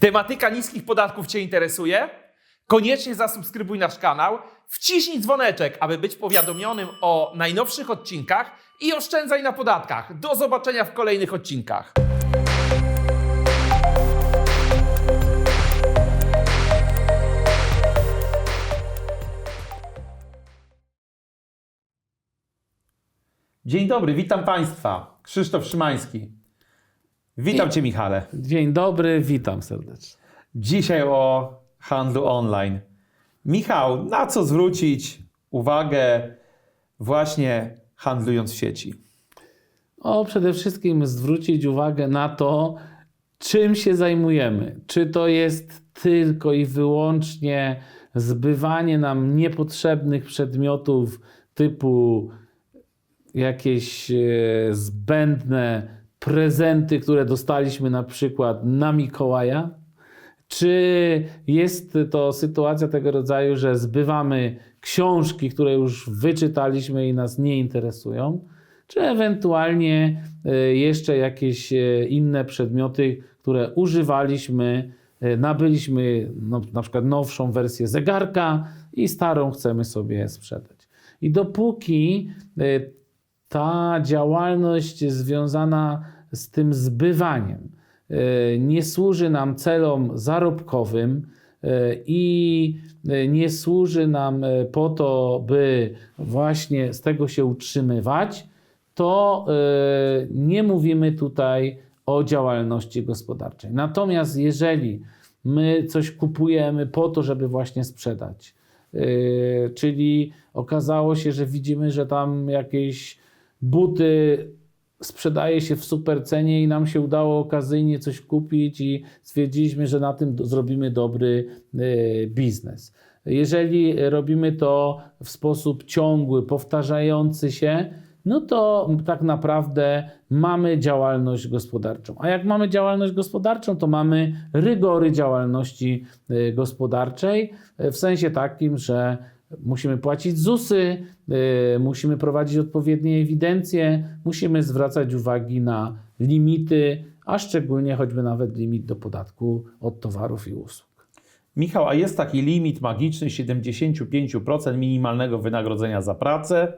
Tematyka niskich podatków Cię interesuje? Koniecznie zasubskrybuj nasz kanał, wciśnij dzwoneczek, aby być powiadomionym o najnowszych odcinkach i oszczędzaj na podatkach. Do zobaczenia w kolejnych odcinkach. Dzień dobry, witam Państwa. Krzysztof Szymański. Witam Cię, Michale. Dzień dobry, witam serdecznie. Dzisiaj o handlu online. Michał, na co zwrócić uwagę właśnie handlując w sieci? O, przede wszystkim zwrócić uwagę na to, czym się zajmujemy. Czy to jest tylko i wyłącznie zbywanie nam niepotrzebnych przedmiotów typu jakieś e, zbędne prezenty, które dostaliśmy na przykład na Mikołaja? Czy jest to sytuacja tego rodzaju, że zbywamy książki, które już wyczytaliśmy i nas nie interesują? Czy ewentualnie e, jeszcze jakieś e, inne przedmioty, które używaliśmy, e, nabyliśmy no, na przykład nowszą wersję zegarka i starą chcemy sobie sprzedać. I dopóki ta działalność związana z tym zbywaniem e, nie służy nam celom zarobkowym e, i e, nie służy nam po to, by właśnie z tego się utrzymywać, to nie mówimy tutaj o działalności gospodarczej. Natomiast jeżeli my coś kupujemy po to, żeby właśnie sprzedać, czyli okazało się, że widzimy, że tam jakieś buty sprzedaje się w super cenie i nam się udało okazyjnie coś kupić i stwierdziliśmy, że na tym zrobimy dobry yy, biznes. Jeżeli robimy to w sposób ciągły, powtarzający się, no to tak naprawdę mamy działalność gospodarczą. A jak mamy działalność gospodarczą, to mamy rygory działalności y, gospodarczej y, w sensie takim, że musimy płacić ZUSy, y, musimy prowadzić odpowiednie ewidencje, musimy zwracać uwagi na limity, a szczególnie choćby nawet limit do podatku od towarów i usług. Michał, a jest taki limit magiczny 75% minimalnego wynagrodzenia za pracę?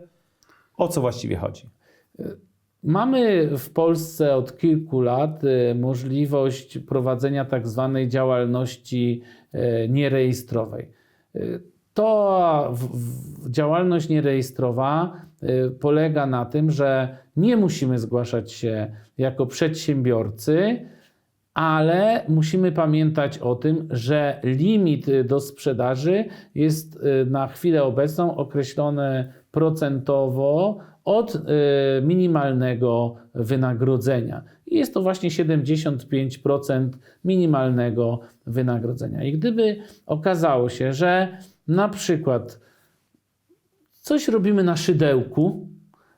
O co właściwie chodzi? Mamy w Polsce od kilku lat y, możliwość prowadzenia tak zwanej działalności y, nierejestrowej. To działalność nierejestrowa y, polega na tym, że nie musimy zgłaszać się jako przedsiębiorcy, ale musimy pamiętać o tym, że limit do sprzedaży jest y, na chwilę obecną określony procentowo od y, minimalnego wynagrodzenia. I jest to właśnie 75% minimalnego wynagrodzenia. I gdyby okazało się, że na przykład coś robimy na szydełku,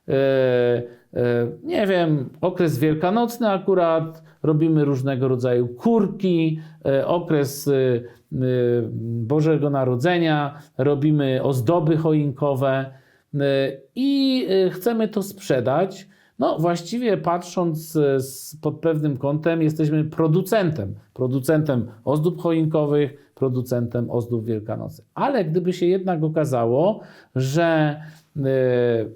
e, e, nie wiem, okres wielkanocny akurat, robimy różnego rodzaju kurki, e, okres Bożego Narodzenia, robimy ozdoby choinkowe i chcemy to sprzedać. No, właściwie patrząc pod pewnym kątem, jesteśmy producentem. Producentem ozdób choinkowych, producentem ozdób wielkanocnych. Ale gdyby się jednak okazało, że e,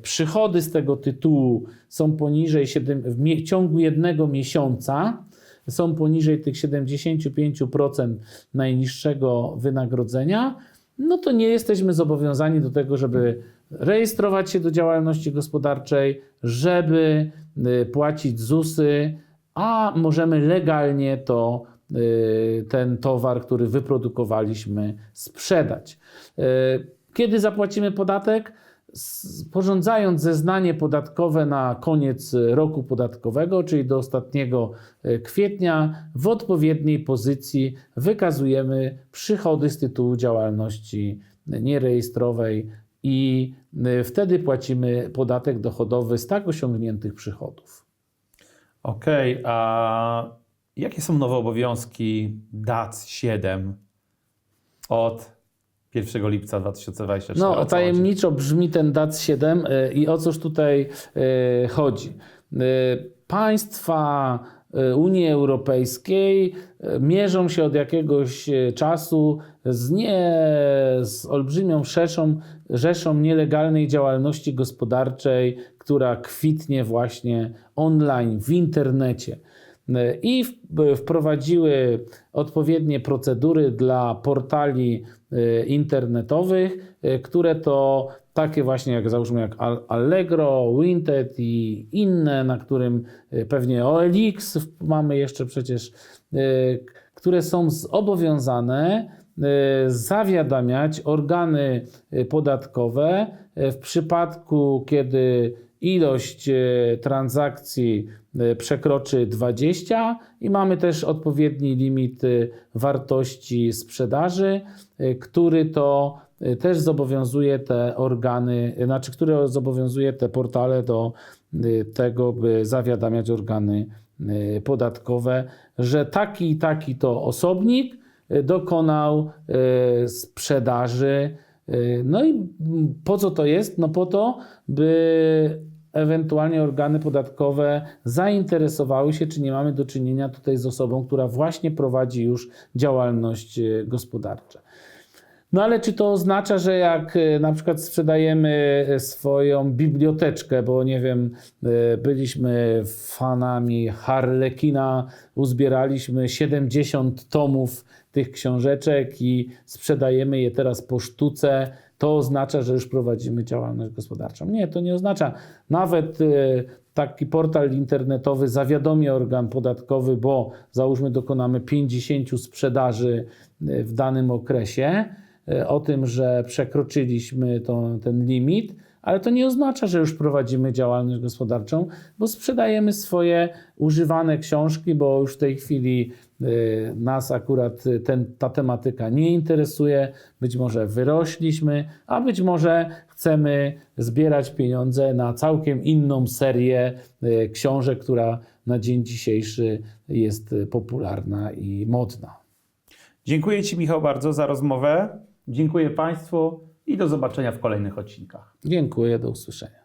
przychody z tego tytułu są poniżej 7, w ciągu jednego miesiąca, są poniżej tych 75% najniższego wynagrodzenia, no to nie jesteśmy zobowiązani do tego, żeby rejestrować się do działalności gospodarczej, żeby y, płacić ZUSy, a możemy legalnie to, ten towar, który wyprodukowaliśmy, sprzedać. Y, Kiedy zapłacimy podatek? Sporządzając zeznanie podatkowe na koniec roku podatkowego, czyli do ostatniego e, kwietnia, w odpowiedniej pozycji wykazujemy przychody z tytułu działalności nierejestrowej i wtedy płacimy podatek dochodowy z tak osiągniętych przychodów. Okej, a jakie są nowe obowiązki DAC 7 od 1 lipca 2024 O No, tajemniczo brzmi ten DAC 7 y, i o cóż tutaj y, chodzi. Y, Państwa Unii Europejskiej mierzą się od jakiegoś czasu z, nie, z olbrzymią rzeszą, rzeszą nielegalnej działalności gospodarczej, która kwitnie właśnie online, w internecie. I wprowadziły odpowiednie procedury dla portali e, internetowych, e, które to takie właśnie jak załóżmy jak Al- Allegro, Vinted i inne, na którym e, pewnie OLX mamy jeszcze przecież, które są zobowiązane zawiadamiać organy podatkowe w przypadku, kiedy ilość e, transakcji e, przekroczy 20 i mamy też odpowiedni limit e, wartości sprzedaży, który to też zobowiązuje te organy, znaczy który zobowiązuje te portale do tego, by zawiadamiać organy podatkowe, że taki i taki to osobnik dokonał sprzedaży. E, No i po co to jest? No po to, by ewentualnie organy podatkowe zainteresowały się, czy nie mamy do czynienia tutaj z osobą, która właśnie prowadzi już działalność e, gospodarczą. No ale czy to oznacza, że jak e, na przykład sprzedajemy swoją biblioteczkę, bo nie wiem, byliśmy fanami Harlekina, uzbieraliśmy 70 tomów tych książeczek i sprzedajemy je teraz po sztuce, to oznacza, że już prowadzimy działalność gospodarczą. Nie, to nie oznacza. Nawet e, taki portal internetowy zawiadomi organ podatkowy, bo załóżmy dokonamy 50 sprzedaży e, w danym okresie, e, o tym, że przekroczyliśmy to, ten limit, ale to nie oznacza, że już prowadzimy działalność gospodarczą, bo sprzedajemy swoje używane książki, bo już w tej chwili y, nas akurat y, ten, ta tematyka nie interesuje. Być może wyrośliśmy, a być może chcemy zbierać pieniądze na całkiem inną serię y, książek, która na dzień dzisiejszy jest y, popularna i modna. Dziękuję Ci, Michał, bardzo za rozmowę. Dziękuję Państwu i do zobaczenia w kolejnych odcinkach. Dziękuję, do usłyszenia.